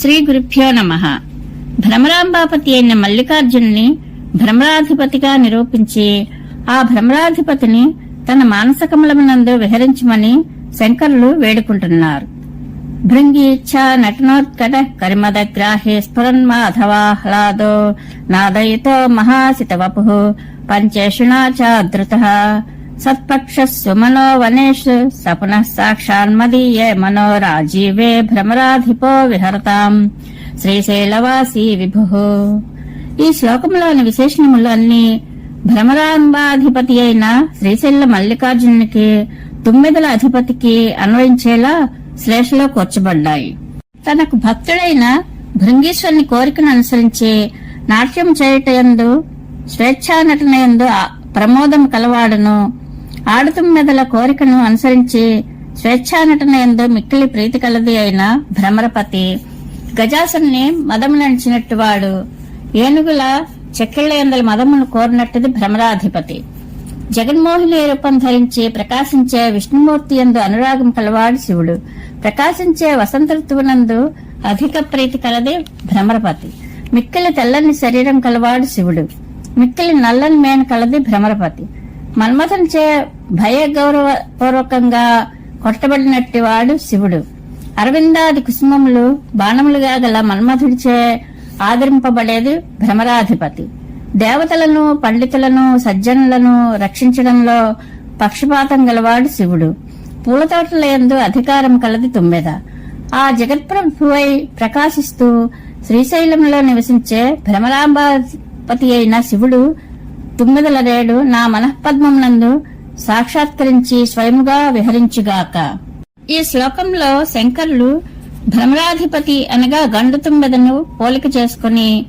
శ్రీ గురుభ్యో నమ. భ్రమరాంబాపతి అయిన మల్లికార్జునుని భ్రమరాధిపతిగా నిరూపించి ఆ భ్రమరాధిపతిని తన మానసకమలమునందు విహరించమని శంకరులు వేడుకుంటున్నారు. భృంగీచ్ఛ నటనోత్కట కరిమదగ్రాహే స్ఫురన్మాధవాహ్లాదో నాదయితో మహాసితవపు. పంచేషుణా చాదృత సత్పక్షస్సు మనో వనేషు సపునః సాక్షాన్మదీయే మనో రాజీవే భ్రమరాధిపో విహరతాం. శ్రీశైలవాసీ విభు. ఈ శ్లోకంలోని విశేషణములన్నీ భ్రమరాంబాధిపతి అయిన శ్రీశైల మల్లికార్జునునికి తుమ్మిదల అధిపతికి అన్వయించేలా శ్లేషలో కూర్చబడ్డాయి తనకు భక్తుడైన భృంగీశ్వరుని కోరికను అనుసరించి నాట్యం చేయటయందు స్వేచ్ఛా నటనయందు ప్రమోదం కలవాడును ఆడుతుమ్మెదల కోరికను అనుసరించి స్వేచ్ఛా నటనయందు మిక్కిలి ప్రీతి కలది అయిన భ్రమరపతి. గజాసుని మదము నడిచినట్టు వాడు. ఏనుగుల చెక్కిళ్ళ ఎందల మదమును కోరినట్టుది భ్రమరాధిపతి. జగన్మోహిని రూపం ధరించి ప్రకాశించే విష్ణుమూర్తి యందు అనురాగం కలవాడు శివుడు. ప్రకాశించే వసంత ఋతువునందు అధిక ప్రీతి కలది భ్రమరపతి. మిక్కిలి తెల్లని శరీరం కలవాడు శివుడు. మిక్కిలి నల్లని మేన కలది భ్రమరపతి. మన్మథంచే భయ గౌరవ కొట్టబడినట్టి వాడు శివుడు. అరవిందాది కుసుమములు బాణములుగా గల మన్మథుడిచే ఆదరింపబడేది భ్రమరాధిపతి. దేవతలను పండితులను సజ్జనులను రక్షించడంలో పక్షపాతం గలవాడు శివుడు. పూలతోటల యందు అధికారం కలది తుమ్మెద. ఆ జగత్ప్రభువై ప్రకాశిస్తూ శ్రీశైలంలో నివసించే భ్రమరాంబాపతి అయిన శివుడు తుమ్మిదల రేడు నా మనఃపద్మమునందు సాక్షాత్కరించి స్వయముగా విహరించుగాక. ఈ శ్లోకంలో శంకరులు భ్రమరాధిపతి అనగా గండు తుమ్మెదను పోలిక చేసుకుని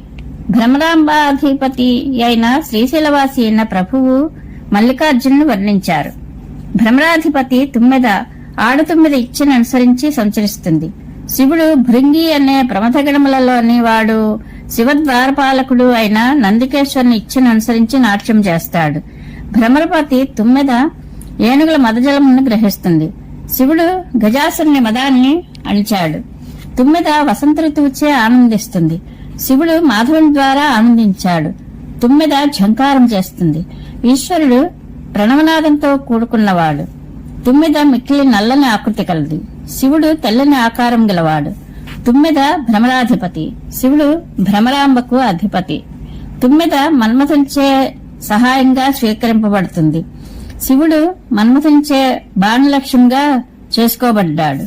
భ్రమరాంబాధిపతి అయిన శ్రీశైలవాసి అయిన ప్రభువు మల్లికార్జునును వర్ణించారు. భ్రమరాధిపతి తుమ్మెద ఆడతుమ్మెద ఇచ్చిన అనుసరించి సంచరిస్తుంది. శివుడు భృంగి అనే ప్రమథగణములలోని వాడు శివద్వారపాలకుడు అయిన నందికేశ్వరుని ఇచ్చను అనుసరించి నాట్యం చేస్తాడు. భ్రమరపతి తుమ్మెద ఏనుగుల మదజలమును గ్రహిస్తుంది. శివుడు గజాసుని మదాన్ని అణిచాడు. తుమ్మెద వసంత ఋతువుచే ఆనందిస్తుంది. శివుడు మాధవుని ద్వారా ఆనందించాడు. తుమ్మెద ఝంకారం చేస్తుంది. ఈశ్వరుడు ప్రణవనాదంతో కూడుకున్నవాడు. తుమ్మెద మిక్కిలి నల్లని ఆకృతి కలది. శివుడు తెల్లని ఆకారం గలవాడు. తుమ్మెద భ్రమరాధిపతి శివుడు భ్రమరాంబకు అధిపతి. తుమ్మెద మన్మథునిచే సహాయంగా స్వీకరింపబడుతుంది. శివుడు మన్మథునిచే బాణలక్ష్యంగా చేసుకోబడ్డాడు.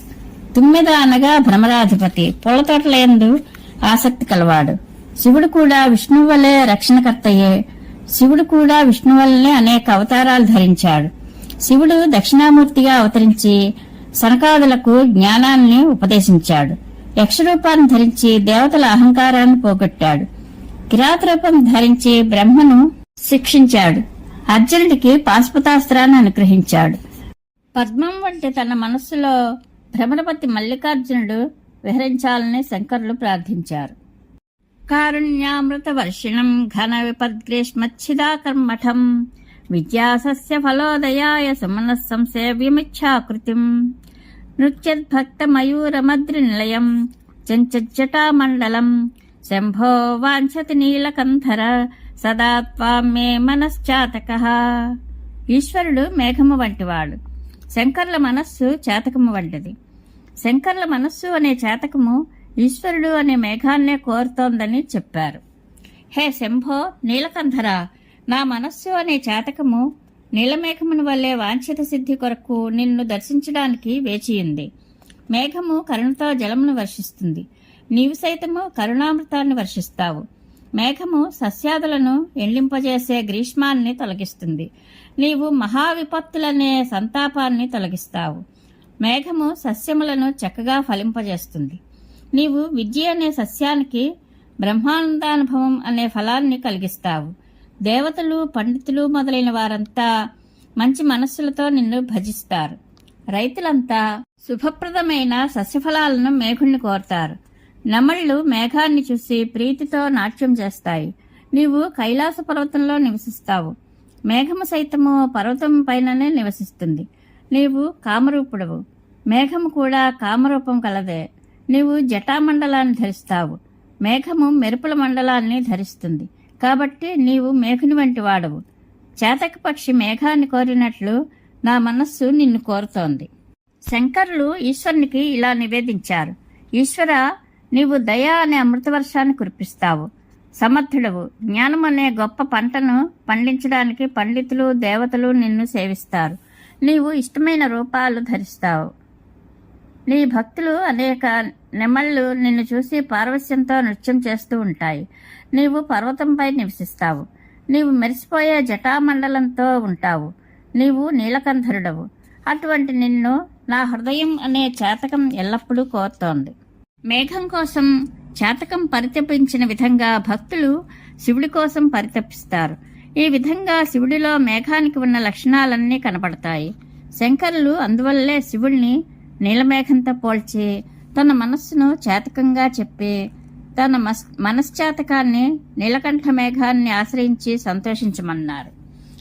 తుమ్మెద అనగా భ్రమరాధిపతి పూలతోటలందు ఆసక్తి కలవాడు. శివుడు కూడా విష్ణువు వలె రక్షణకర్తయే. శివుడు కూడా విష్ణు వల్లనే అనేక అవతారాలు ధరించాడు. శివుడు దక్షిణామూర్తిగా అవతరించి సనకాదులకు జ్ఞానాన్ని ఉపదేశించాడు. యక్షరూపాన్ని ధరించి దేవతల అహంకారాన్ని పోగొట్టాడు. కిరాత రూపం ధరించి బ్రహ్మను శిక్షించాడు. అర్జునుడికి పాశుపతాస్త్రాన్ని అనుగ్రహించాడు. పద్మం వంటి తన మనస్సులో భ్రమణపతి మల్లికార్జునుడు విహరించాలని శంకరులు ప్రార్థించారు. కారుణ్యామృత వర్షిణం ఘన విపద్గ్రీష్మచ్చిదాకర్మఠం విద్యాసస్య ఫలోదయాయ సుమనః సంసేవ్యమిచ్ఛాకృతిం నృత్యద్భక్త మయూరమద్రి నిలయం చంచజ్జటామండలం శంభో వాంఛతి నీలకంధర సదా త్వాం మే మనశ్చాతక ఈశ్వరుడు మేఘము వంటివాడు. శంకర్ల మనస్సు చేతకము వంటిది. శంకర్ల మనస్సు అనే చేతకము ఈశ్వరుడు అనే మేఘాన్నే కోరుతోందని చెప్పారు. హే శంభో నీలకంధర నా మనస్సు అనే చేతకము నీలమేఘమును వల్లే వాంఛిత సిద్ధి కొరకు నిన్ను దర్శించడానికి వేచియుంది మేఘము కరుణతో జలమును వర్షిస్తుంది. నీవు సైతము కరుణామృతాన్ని వర్షిస్తావు. మేఘము సస్యాదులను ఎండింపజేసే గ్రీష్మాన్ని తొలగిస్తుంది. నీవు మహావిపత్తులనే సంతాపాన్ని తొలగిస్తావు. మేఘము సస్యములను చక్కగా ఫలింపజేస్తుంది. నీవు విద్య అనే సస్యానికి బ్రహ్మానందానుభవం అనే ఫలాన్ని కలిగిస్తావు. దేవతలు పండితులు మొదలైన వారంతా మంచి మనస్సులతో నిన్ను భజిస్తారు. రైతులంతా శుభప్రదమైన సస్యఫలాలను మేఘుణ్ణి కోరతారు. నమళ్ళు మేఘాన్ని చూసి ప్రీతితో నాట్యం చేస్తాయి. నీవు కైలాస పర్వతంలో నివసిస్తావు. మేఘము సైతము పర్వతం పైననే నివసిస్తుంది. నీవు కామరూపుడవు. మేఘము కూడా కామరూపం కలదే. నీవు జటామండలాన్ని ధరిస్తావు. మేఘము మెరుపుల మండలాన్ని ధరిస్తుంది. కాబట్టి నీవు మేఘుని వంటి వాడవు. చేతక పక్షి మేఘాన్ని కోరినట్లు నా మనస్సు నిన్ను కోరుతోంది. శంకరులు ఈశ్వరునికి ఇలా నివేదించారు. ఈశ్వర నీవు దయా అనే అమృతవర్షాన్ని కురిపిస్తావు. సమర్థుడవు. జ్ఞానం అనే గొప్ప పంటను పండించడానికి పండితులు దేవతలు నిన్ను సేవిస్తారు. నీవు ఇష్టమైన రూపాలు ధరిస్తావు. నీ భక్తులు అనేక నెమళ్ళు నిన్ను చూసి పార్వశ్యంతో నృత్యం చేస్తూ ఉంటాయి. నీవు పర్వతంపై నివసిస్తావు. నీవు మెరిసిపోయే జటామండలంతో ఉంటావు. నీవు నీలకంధరుడవు అటువంటి నిన్ను నా హృదయం అనే చేతకం ఎల్లప్పుడూ కోరుతోంది. మేఘం కోసం చేతకం పరితపించిన విధంగా భక్తులు శివుడి కోసం పరితపిస్తారు. ఈ విధంగా శివుడిలో మేఘానికి ఉన్న లక్షణాలన్నీ కనపడతాయి శంకరులు అందువల్లే శివుణ్ణి నీలమేఘంతో పోల్చి తన మనస్సును చేతకంగా చెప్పి తన మస్ మనశ్చాతకాన్ని నీలకంఠ మేఘాన్ని ఆశ్రయించి సంతోషించమన్నారు.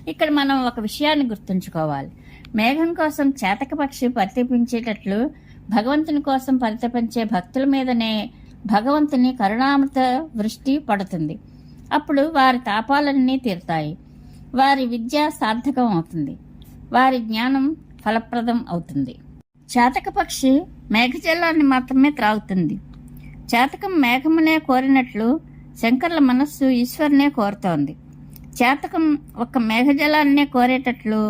ఇక్కడ మనం ఒక విషయాన్ని గుర్తుంచుకోవాలి. మేఘం కోసం చేతక పక్షి పరితపించేటట్లు భగవంతుని కోసం పరితపించే భక్తుల మీదనే భగవంతుని కరుణామృత వృష్టి పడుతుంది. అప్పుడు వారి తాపాలన్నీ తీరుతాయి. వారి విద్య సార్థకం అవుతుంది. వారి జ్ఞానం ఫలప్రదం అవుతుంది. చేతక పక్షి మేఘజలాన్ని మాత్రమే త్రాగుతుంది. చేతకం మేఘమునే కోరినట్లు శంకర్ల మనస్సు ఈశ్వరునే కోరుతోంది. చేతకం ఒక్క మేఘజలాన్నే కోరేటట్లు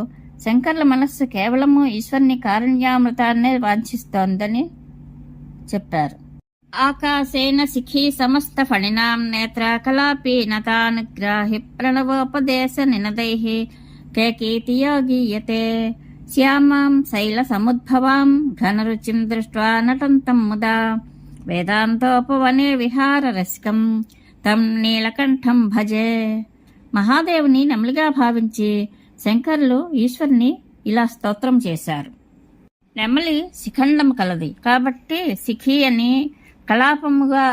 శంకర్ల మనస్సు కేవలము ఈశ్వరుని కారుణ్యామృతాన్నే వాంఛిస్తోందని చెప్పారు. ఆకాశేన శిఖి సమస్త ఫణినాం నేత్ర కలాపి నతానుగ్రాహి ప్రణవోపదేశ నినదైః కేకీతియో గీయతే శ్యామాం శైల సముద్భవాం ఘనరుచిం దృష్ట్వా నటంతం ముదా. వేదాంతోపవనే విహార రసికం తం నీలకంఠం భజే. మహాదేవుని నెమలిగా భావించి శంకరులు ఈశ్వరుని ఇలా స్తోత్రం చేశారు. నెమలి శిఖండం కలది. కాబట్టి శిఖి అని కలాపముగా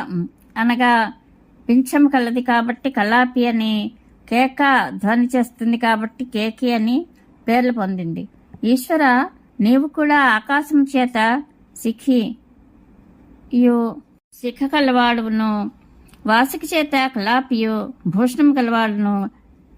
అనగా పింఛం కలది కాబట్టి కలాపి అని కేక ధ్వని చేస్తుంది కాబట్టి కేకి అని పేర్లు పొందింది. ఈశ్వర నీవు కూడా ఆకాశం చేత శిఖి యో శిఖ కలవాడును. వాసికి చేత కలాపియో భూషణం కలవాడును.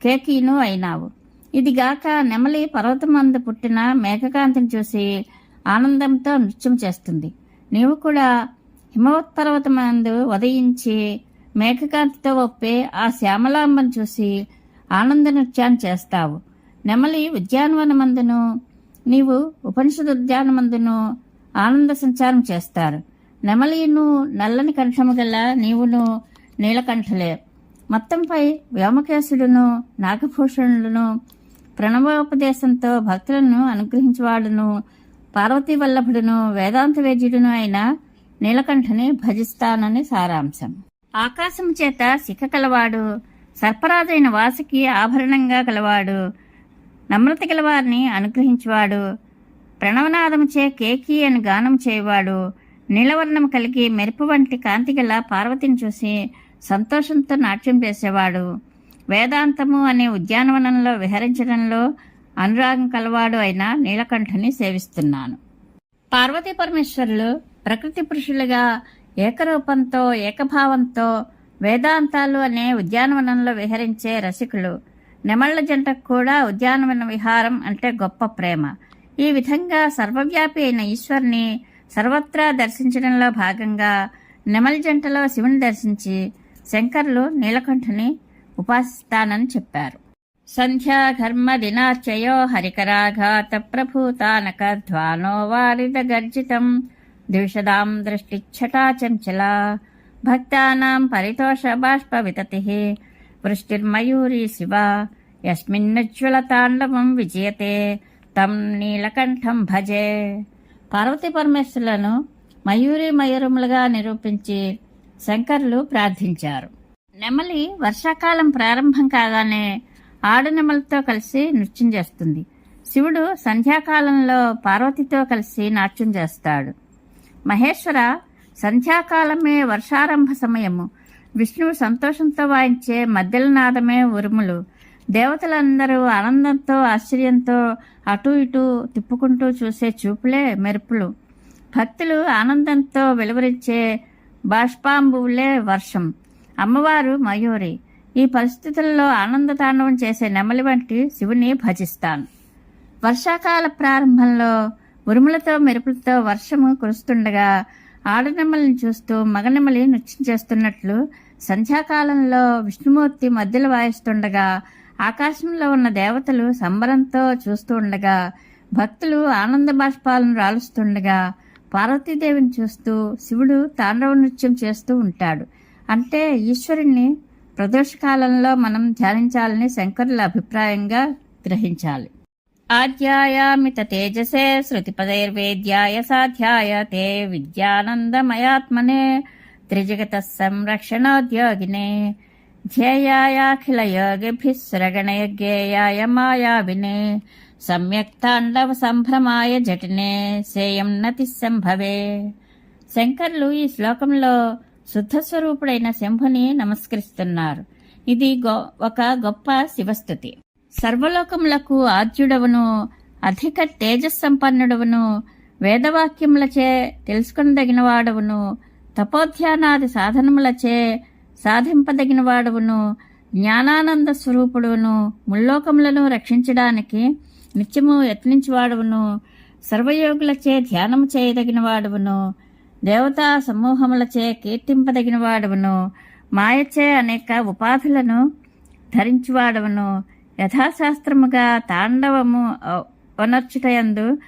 కేకీను అయినావు. ఇదిగాక నెమలి పర్వతమందు పుట్టిన మేఘకాంతిని చూసి ఆనందంతో నృత్యం చేస్తుంది. నీవు కూడా హిమవత్పర్వతమందు ఉదయించి మేఘకాంతితో ఒప్పే ఆ శ్యామలాంబను చూసి ఆనంద నృత్యాన్ని చేస్తావు. నెమలి ఉద్యానవనమందును నీవు ఉపనిషద్ ఉద్యానమందును ఆనంద సంచారం చేస్తారు. నెమలిను నల్లని కంఠము గల నీవును నీలకంఠలే. మొత్తంపై వ్యోమకేశుడును నాగభూషణులను ప్రణవోపదేశంతో భక్తులను అనుగ్రహించేవాడును పార్వతీ వల్లభుడును వేదాంత వేద్యుడును అయిన నీలకంఠని భజిస్తానని సారాంశం. ఆకాశం చేత శిఖ కలవాడు సర్పరాజైన వాసుకి ఆభరణంగా కలవాడు నమ్రత గలవారిని అనుగ్రహించువాడు ప్రణవనాదముచే కేకి అని గానం చేయవాడు నీలవర్ణం కలిగి మెరుపు వంటి కాంతి గల పార్వతిని చూసి సంతోషంతో నాట్యం చేసేవాడు. వేదాంతము అనే ఉద్యానవనంలో విహరించడంలో అనురాగం కలవాడు అయిన నీలకంఠుని సేవిస్తున్నాను. పార్వతీ పరమేశ్వరులు ప్రకృతి పురుషులుగా ఏకరూపంతో ఏకభావంతో వేదాంతాలు అనే ఉద్యానవనంలో విహరించే రసికులు. నెమళ్ళ జంటకు కూడా ఉద్యానవన విహారం అంటే గొప్ప ప్రేమ. ఈ విధంగా సర్వవ్యాపి అయిన ఈశ్వరుని సర్వత్రా దర్శించడంలో భాగంగా నెమలి జంటలో శివుని దర్శించి శంకర్లు నీలకంఠుని ఉపాసిస్తానని చెప్పారు. సంధ్యాఘర్మ దినార్చయో హరికరాఘాత ప్రభూతానక ధ్వానో వారిద గర్జితం. ద్విషదాం దృష్టిచ్చటా చంచల. భక్తానాం పరితోష బాష్ప వితతి వృష్టిర్మయూరీ శివ. యస్మిన్నుజ్వల తాండవం విజయతే. తం నీలకంఠం భజే. పార్వతీ పరమేశ్వరులను మయూరి మయూరములుగా నిరూపించి శంకర్లు ప్రార్థించారు. నెమలి వర్షాకాలం ప్రారంభం కాగానే ఆడనెమలతో కలిసి నృత్యం చేస్తుంది. శివుడు సంధ్యాకాలంలో పార్వతితో కలిసి నాట్యం చేస్తాడు. మహేశ్వర సంధ్యాకాలమే వర్షారంభ సమయము. విష్ణువు సంతోషంతో వాయించే మద్దెల నాదమే ఉరుములు. దేవతలందరూ ఆనందంతో ఆశ్చర్యంతో అటు ఇటు తిప్పుకుంటూ చూసే చూపులే మెరుపులు. భక్తులు ఆనందంతో వెలువరించే బాష్పాంబువులే వర్షం. అమ్మవారు మయూరి. ఈ పరిస్థితుల్లో ఆనంద తాండవం చేసే నెమలి వంటి శివుని భజిస్తాను. వర్షాకాల ప్రారంభంలో ఉరుములతో మెరుపులతో వర్షము కురుస్తుండగా ఆడనెమ్మల్ని చూస్తూ మగనెమ్మలి నృత్యం చేస్తున్నట్లు సంధ్యాకాలంలో విష్ణుమూర్తి మధ్యలో వాయిస్తుండగా ఆకాశంలో ఉన్న దేవతలు సంబరంతో చూస్తూ ఉండగా భక్తులు ఆనంద బాష్పాలను రాలుస్తుండగా పార్వతీదేవిని చూస్తూ శివుడు తాండవ నృత్యం చేస్తూ ఉంటాడు. అంటే ఈశ్వరుణ్ణి ప్రదోషకాలంలో మనం ధ్యానించాలని శంకరుల అభిప్రాయంగా గ్రహించాలి. ఆధ్యాయామిత తేజసే శృతిపదైర్వేద్యాయ సాధ్యాయ తే విద్యానందమయాత్మనే త్రిజగత సంరక్షణోద్యోగినే ధ్యేయాయాఖిల యోగిభిः మాయా వినే సమ్యక్ సంభ్రమాయ జటినే. సేయం నతి సంభవే. శంకర్లు ఈ శ్లోకంలో శుద్ధ స్వరూపుడైన శంభుని నమస్కరిస్తున్నారు. ఇది గొ- ఒక గొప్ప శివస్థుతి. సర్వలోకములకు ఆద్యుడవును అధిక తేజస్సంపన్నుడవును వేదవాక్యములచే తెలుసుకునదగినవాడవును తపోధ్యానాది సాధనములచే సాధింపదగిన వాడవును జ్ఞానానంద స్వరూపుడును. ముల్లోకములను రక్షించడానికి నిత్యము యత్నించువాడవును. సర్వయోగులచే ధ్యానము చేయదగిన వాడవును దేవతా సమూహములచే కీర్తింపదగిన వాడవును మాయచే అనేక ఉపాధులను ధరించువాడవును. యథాశాస్త్రముగా తాండవము వనర్చుటయందు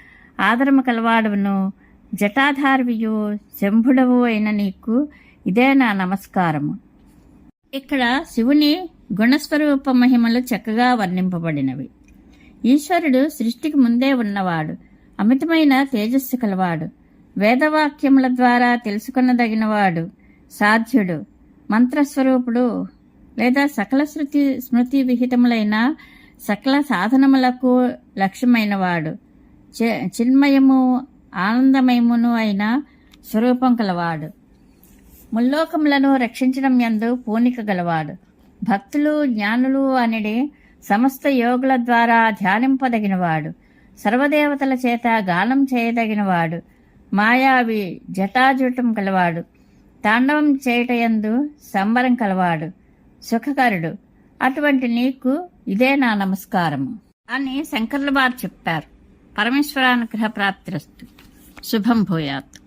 ఆదరము కలవాడవును. జటాధార్వియు శంభుడవు అయిన నీకు ఇదే నా నమస్కారము. ఇక్కడ శివుని గుణస్వరూప మహిమలు చక్కగా వర్ణింపబడినవి. ఈశ్వరుడు సృష్టికి ముందే ఉన్నవాడు అమితమైన తేజస్సు కలవాడు వేదవాక్యముల ద్వారా తెలుసుకున్నదగినవాడు సాధ్యుడు మంత్రస్వరూపుడు లేదా సకల శృతి స్మృతి విహితములైన సకల సాధనములకు లక్ష్యమైనవాడు చిన్మయము ఆనందమయమును అయిన స్వరూపం కలవాడు. ముల్లోకములను రక్షించడం యందు పూనిక గలవాడు. భక్తులు జ్ఞానులు అనేది సమస్త యోగుల ద్వారా ధ్యానింపదగినవాడు. సర్వదేవతల చేత గానం చేయదగినవాడు. మాయావి జటాజుటం కలవాడు తాండవం చేయటయందు సంబరం కలవాడు. సుఖకరుడు. అటువంటి నీకు ఇదే నా నమస్కారము అని శంకర్ల వారు చెప్పారు. పరమేశ్వరానుగ్రహ ప్రాప్తిరస్తు. శుభం భూయాత్.